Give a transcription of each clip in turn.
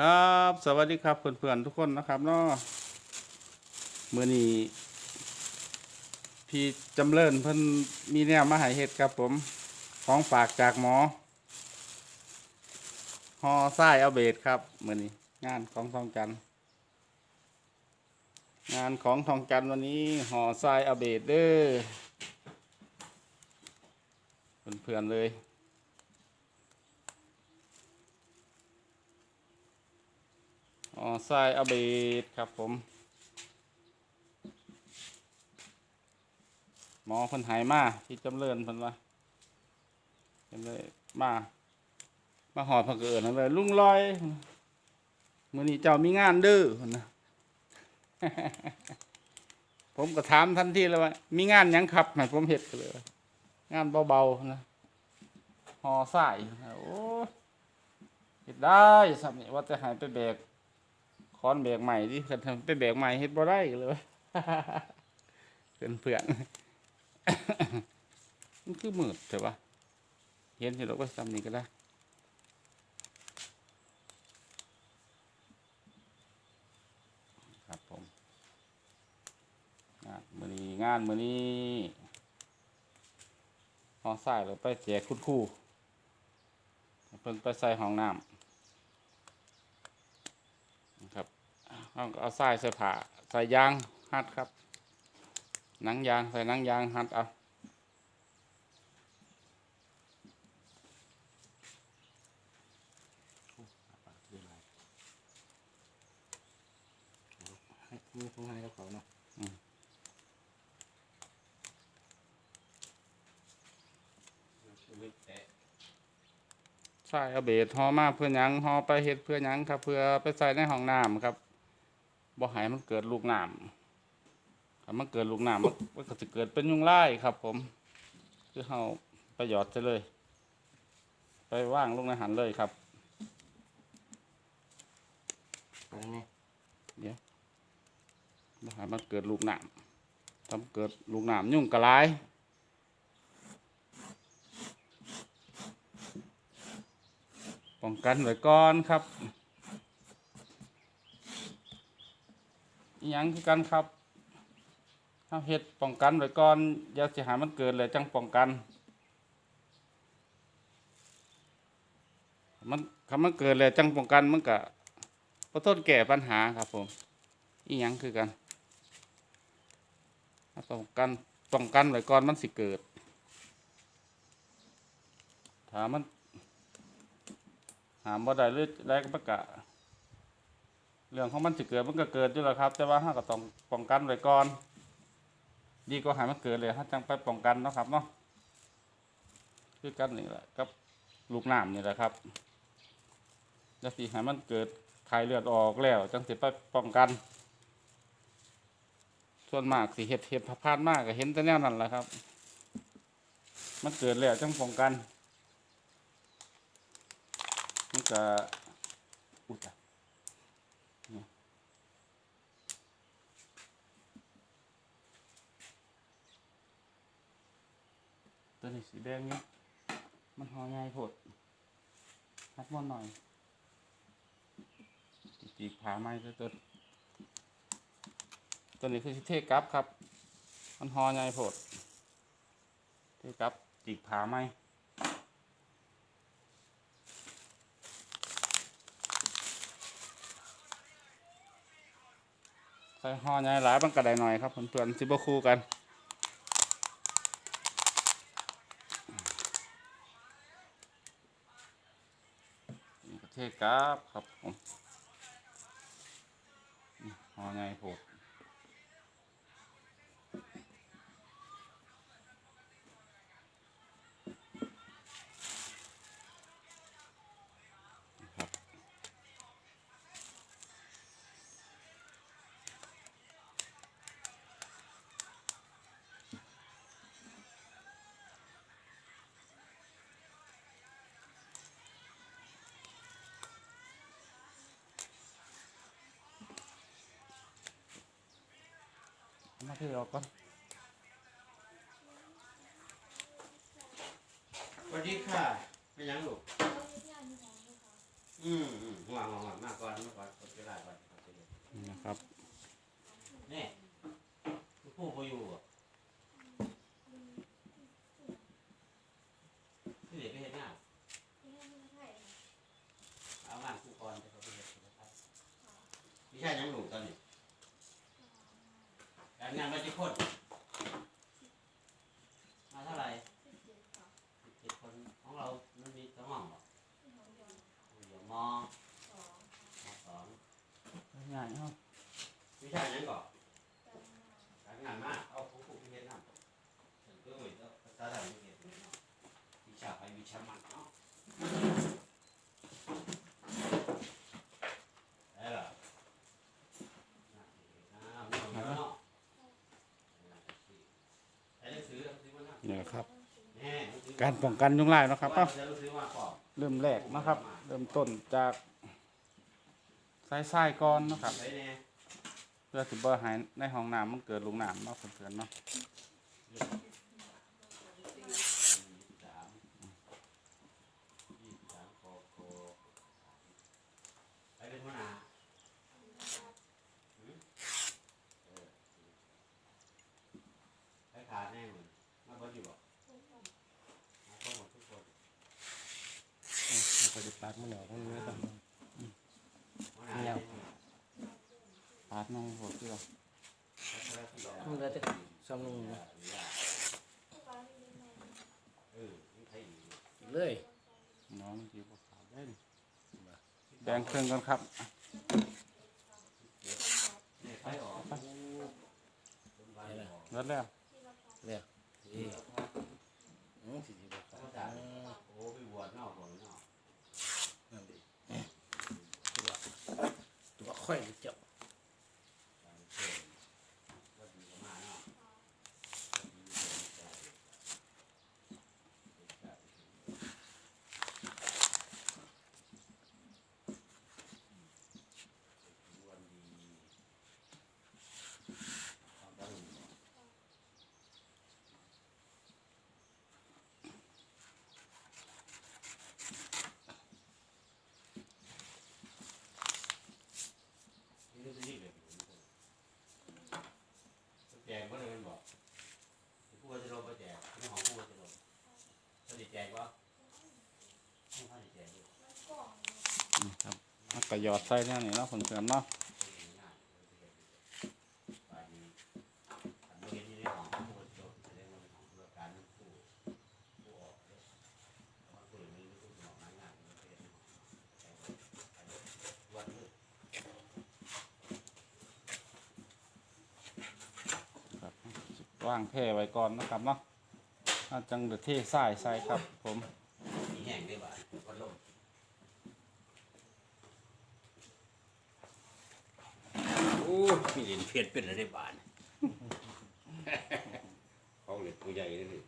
ครับสวัสดีครับเพื่อนๆทุกคนนะครับเนาะเมื่อนี้พี่จำเริญเพิ่นมีแนวมาให้เฮ็ดครับผมของฝากจากหมอฮอไส้เอาเบดครับเมื่อนี้งานของทองจันทร์งานของทองจันทร์วันนี้ห่อไส้เอาเบดเด้อเพื่อนๆเลย อ๋อ ทรายอเบดครับผม หมอเพิ่นหายมาที่จำเริญพิ่นว่าเพิ่นเลยมา มาหอดเพิ่นก็เอิ้นนั่นเลยลุงลอยมือนี้เจ้ามีงานเด้อนนะผมก็ถามทันทีเลยว่า มีงานยังครับให้ผมเฮ็ดก็เลย งานเบาๆนะห่อทรายโอ้เฮ็ดได้สับนี่ว่าจะหายไปแบก ค้อนแบกใหม่ที่คันทำไปแบกใหม่เฮ็ดบ่ได้เลยเพื่อนเพื่อนมันคือมืดใช่ปะเห็นเห็นเราก็ทำนี่ก็ได้ครับผมงานมือนี้งานมือนี้ห้องใส่เราไปแจกคุณครูเพิ่นไปใส่ห้องน้ำนะครับ เอาเอาทรายใส่ผ้าใส่ยางหัดครับ หนังยางใส่หนังยางหัดเอามีของให้กับเขาเนาะใส่เอาเบดห่อมาเพื่อหยังห่อไปเฮ็ดเพื่อหยังครับ เพื่อไปใส่ในห้องน้ำครับ บ่ให้มันเกิดลูกน้ำถ้ามันเกิดลูกน้ำมันมันก็จะเกิดเป็นยุงลายครับ ผม คือเฮาไปหยอดซะเลย ไปว่างลงในหันเลยครับไปนี่บ่ให้มันเกิดลูกน้ำถ้ามันเกิดลูกน้ำยุ่งกระไรป้องกันไว้ก่อนครับ อิหยังคือกันครับถ้าเฮ็ดป้องกันไว้ก่อนอย่าสิหามันเกิดเลยจังป้องกัน มันคำมันเกิดเลยจังป้องกันมันก็บ่ต้นแก้ปัญหาครับผม อีหยังคือกันป้องกันป้องกันไว้ก่อนมันสิเกิดถามมันหามบ่ได้หรือได้ก็ประกาศ เรื่องของมันสิเกิดมันก็เกิดอยู่แล้วครับ แต่ว่าเราก็ต้องป้องกันไว้ก่อน ดีกว่าให้มันเกิดเลยฮะจังไปป้องกันเนาะครับเนาะคือกันนี่แหละกับลูกน้ำนี่แหละครับจะสิให้มันเกิดไข้เลือดออกแล้ว จังสิไปป้องกัน ส่วนมากสิเห็ดเห็ดพลาดมากก็เห็นแต่แนวนั้นแหละครับ มันเกิดแล้วจังป้องกันมันก็อุยตายเนี่ย ตัวนี้สีแดงเนี่ยมันหอใหญ่โพดฮัดมันหน่อยจีกผาไม้ตัวตัวตัวนี้คือเทกับครับ มันหอใหญ่โพดเทกับจีกผาไหมใส่หอใหญ่หลายมันกระไดหน่อยครับเพื่อนๆสิบคู่กัน เทกราบครับผมหอไงผูก มาที่ออกก่อนสวัสดีค่ะไม่ยังลูกอืมอืมหัวหัวห่วมากก่อนมากก่อนกดกระดาษก่อนนะครับ นี่ลูกผู้พอยู่อะที่เด็กไปเห็นงานเอางานคู่ก่อนจะเขาไปเห็นนะครับไม่ใช่ยังหนูตอนนี้การงานมาจะคนมาเท่าไหร่สิบเจ็ดคนของเรามันมีสมองเหรอเดี๋ยวมองมสอง ง่ายเนาะ วิชาอย่างก่อนการงานมากเอาผู้ผู้พิเศษนำถึงก็เหมือนภาษาไทยไม่เกี่ยวเนาะวิชาไปวิชามันเนาะได้ละน้ำน้ำเนาะไอ้หนังสือหนังสือมันนะ นี่นะครับ แน่หนังสือ การป้องกันยุงลายเนาะครับว่าเอ้าจะหนังสือมาก่อนเริ่มแรกนะครับ เริ่มต้นจากสายทรายก่อนนะครับเพื่อสิบ่ให้ในห้องน้ำมันเกิดลุงน้ำเนาะเพื่อนๆเนาะ ยี่สิบสามยี่สิบสามโคโคไปเป็นหัวหน้า ไปขาดแน่เหมือนมาบนอยู่บอกมาเข้าหมดทุกคน ปฏิบัติ มันเหนียวมันไม่ต้นไหนเนี่ยปาดน้องหัวเสื้อมันเลยจะซ้ำลงเออนี่ใครอีกเลยน้องจีบขาวได้ดิแดงเครื่องกันครับรออกคนบ้านออกแล้วแล้วเลยเอ๊ะอืมสี่สิบกว่าเขาจ่ายโอ้ไปบวชนอกบวชนอก นั่นดิตัว ตัวค่อยเจ็บ การเชิญก็ดีกว่ามาเนาะวันดีความดัง นี่ก็จะรีบแบบนี้แจกก็เลยมันบอกผู้ว่าจะลงไปแจกนี่ของผู้ว่าจะลงเขาจะแจกวะไม่ค่อยได้แจกอยู่ นี่ครับมัน ก็หยอดใส่เนี่ยนี่เนาะเพื่อนๆเนาะง่ายๆไปนี้อันนี้ที่ได้ของผู้ว่าจะลงแสรการผู้ผู้ออกเลยบางคนนี้ผู้ออกงานๆมันเป็นวันนี้ครับว่างแพร่ไว้ก่อนนะครับเนาะจังเดือดเททรายใส่ครับผมแห้งได้บ่าพัดลม โอ้มีเหรี ยญเป็นอะไรได้านของเหรียญผู้ใหญ่เลย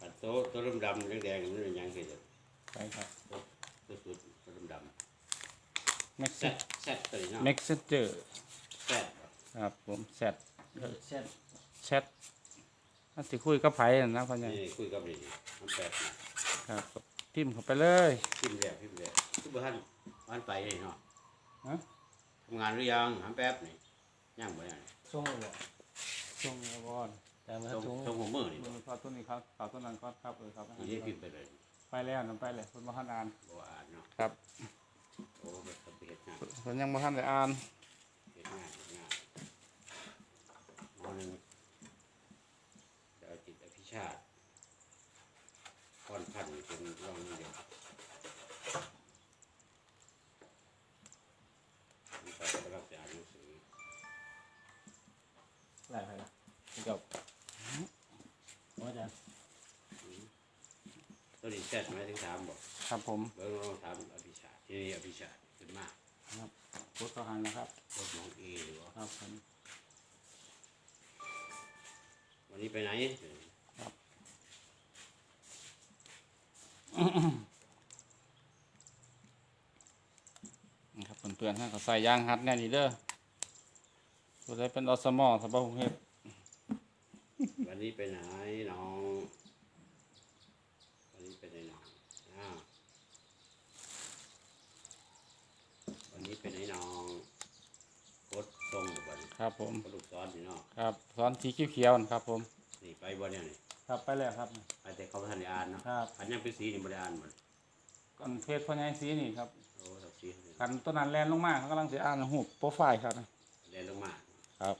ปัดโต๊ะโต๊ะดำๆแดงๆมันเป็นหยังไงจ้ะใช่ครับต๊ะโต๊ะสุดต๊ะดำเม็กๆซ์แซดแซดตัวนี้เนาะเม็กซ์เจอร์แซดบ่ครับผมแชทเส้นแชทถ้าสิคุยกับไผ่นนะพ่อใหญ่นี่คุยกับนี่มันแปดนะครับ ทิมเข้าไปเลย พิมพ์แล้วพิมพ์แล้วทุกบ้านบ้านไปเลยเนาะฮะ ทำงานหรือยังหาแป๊บนี่ย่างบ่ยังส่งเลยส่งเอาก่อนแต่มาตรงถุงตรงหัวมือนี่มือพอต้นนี้ครับข่าวต้นนั้นก็ครับเออครับนี่ได้พิมพ์ไปเลยไปแล้วนำไปเลยคนบ่ทันอ่าน บ่อ่านเนาะครับ โอ้เป็นตะเบียดงานคนยังบ่ทันได้อ่านเบียดงานเบียดงานมอหนึงดาวจิตอภิชาติ พรพันเป็นรองเดียวมีการรับอ่านหนังสือหลายไปละจบว่าจะตัวนี้แซดไหมถึงถามบอกครับผมเบิ่งลองถามอภิชาติที่นี่อภิชาติขึ้นมากครับทธหันนะครับ รถน้องเอหรือว่าครับผมวันนี้ไปไหน นี่ครับเพื่อนๆท่านก็ใส่ยางฮัดแน่นี่เด้อตัวได้เป็นอสมอสำหรับผมเฮ็ดวันวันนี้ไปไหนน้องวันนี้ไปไหนน้องอ้าววันนี้ไปไหนน้องโคตรทรงบ่นครับผม กระดูกซ้อนนี่เนาะครับสอนสีเขียวๆนะครับผม นี่ไปบ่เนี่ยนี่ ครับไปแล้วครับ ไปแต่เขาบ่ทันได้อ่านเนาะครับ อันยังเป็นสีนี่บ่ได้อ่านหมดก่อนเพจพ่อใหญ่สีนี่ครับโอ้ทับสีคันต้นนั้นแลนลงมาเขากำลังจะอ่านหูปโปรไฟล์ครับ เรียนลงมาครับ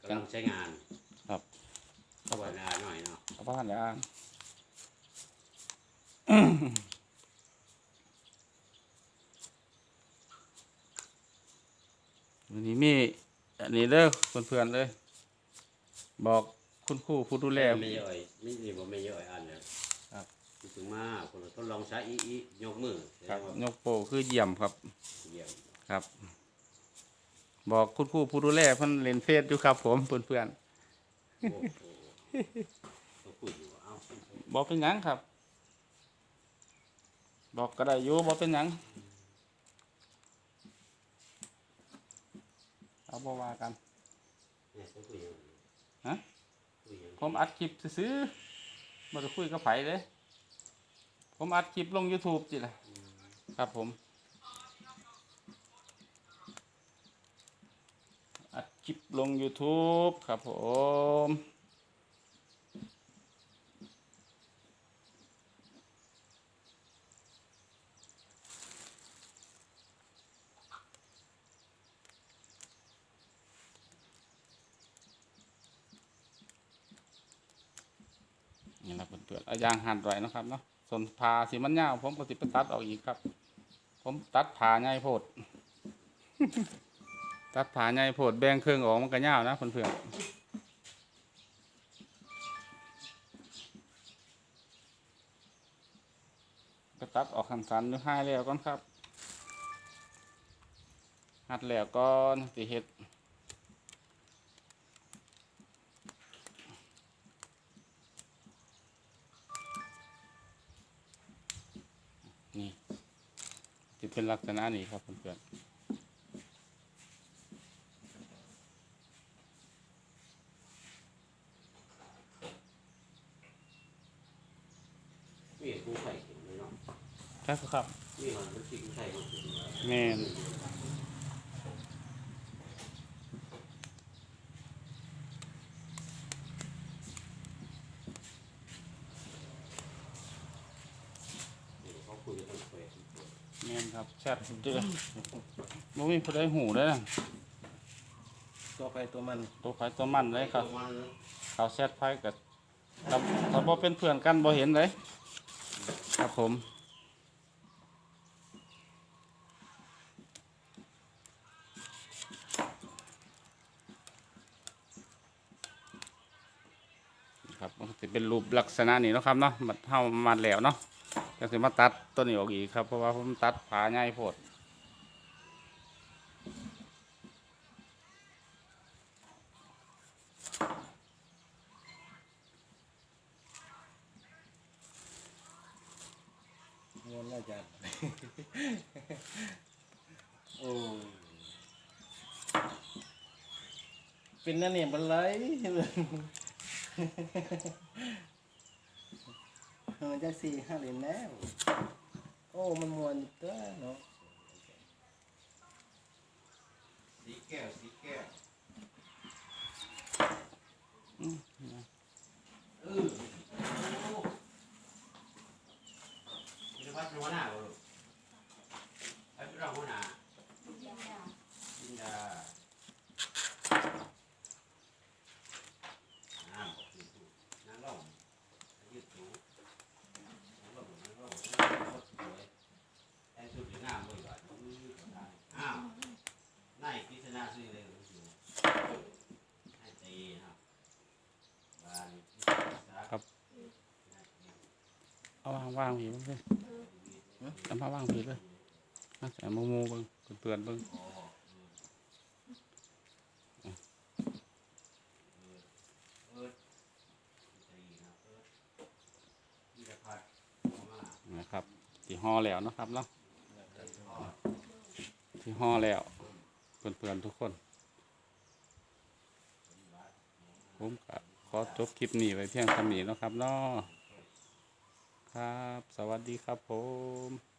กำลังใช้งานครับเข้าไปอ่านหน่อยเนาะเขาผ่านจะอ่าน วันนี้มีอันนี้เด้อเพื่อนๆเลย บอก คุณครูผู้ดูแล ไม่ย่อยไม่นี่บ่ไม่ย่อยอ่านเลยครับคิดถึงมาคนทดลองใช้อีอียกมือแสดครับงว่ายกโปคือเยี่ยมครับเยี่ยมครับ บอกคุณครูผู้ดูแลเพิ่นเล่นเฟซอยู่ครับ ผมเพื่อนโอ้โหต้องคุยอยู่ว่าเอ้าๆบอกเป็นหยังครับ บอกก็ได้อยู่บอกเป็นหยังเอาบอว่ากันเนี่ยต้องคุยอยู่ฮะคุยอยู่ ผมอัดคลิปซื้อมาจะคุยกับไผ่เลย ผมอัดคลิปลง YouTube จิละครับผม อัดคลิปลง YouTube ครับผม นี่นะเพื่อนๆเอา ยางหั่นไว้นะครับเนาะส่วนผ่าสีมันยาวผมก็สิไปตัดออกอีกครับ ผมตัดผ่าใหญ่โพด ตัดผ่าใหญ่โพดแบ่งเครื่องออกมันก็ยาวนะเพื่อนๆก็ตัดออกหันสันหรือห้แล้วก่อนครับ หัดแล้วก่อนสิเฮ็ด นี่จะเป็นลักษณะนี้ครับเพื่อนมีกูไข่เข็มเลยเนาะๆใช่ครับ มีมันเป็นสิ่งไข่มันเป็นแม่น เขาคุยกันเฟซ แม่น ครับแชทเจอบ่มีผู้ใดหูได้อนะตัวไปตัวมันตัวไผตัวมันเลยครับมันเขาแชทไผกับกับถ้าบ่เป็นเพื่อนกันบ่เห็นเลยครับผม ครับมันก็จะเป็นรูปลักษณะนี้เนาะครับเนาะมันเฮามาแล้วเนาะ ก็สิมาตัดตัวนี้ออกอีกครับ เพราะว่าผมตัดผาใหญ่โพดงวนน่าจะโอ้เป็นนั่นเนี่ยบันไล เลยมันจะสี่ห้าเหรียญแล้ว โอ้ มันมวนอยู่ตัวเนาะสีแก้วสีแก้ว ว่างผีบ้างเลยจำพาว่างผีเลยมาใส่โมโมบ้างเตือนบ้างนะครับที่ห่อแล้วนะครับเนาะสีห่อแล้วเพื่อนๆทุกคน ผมกับขอจบคลิปนี้ไว้เพียงเท่านี้นะครับเนาะ ครับ สวัสดีครับผม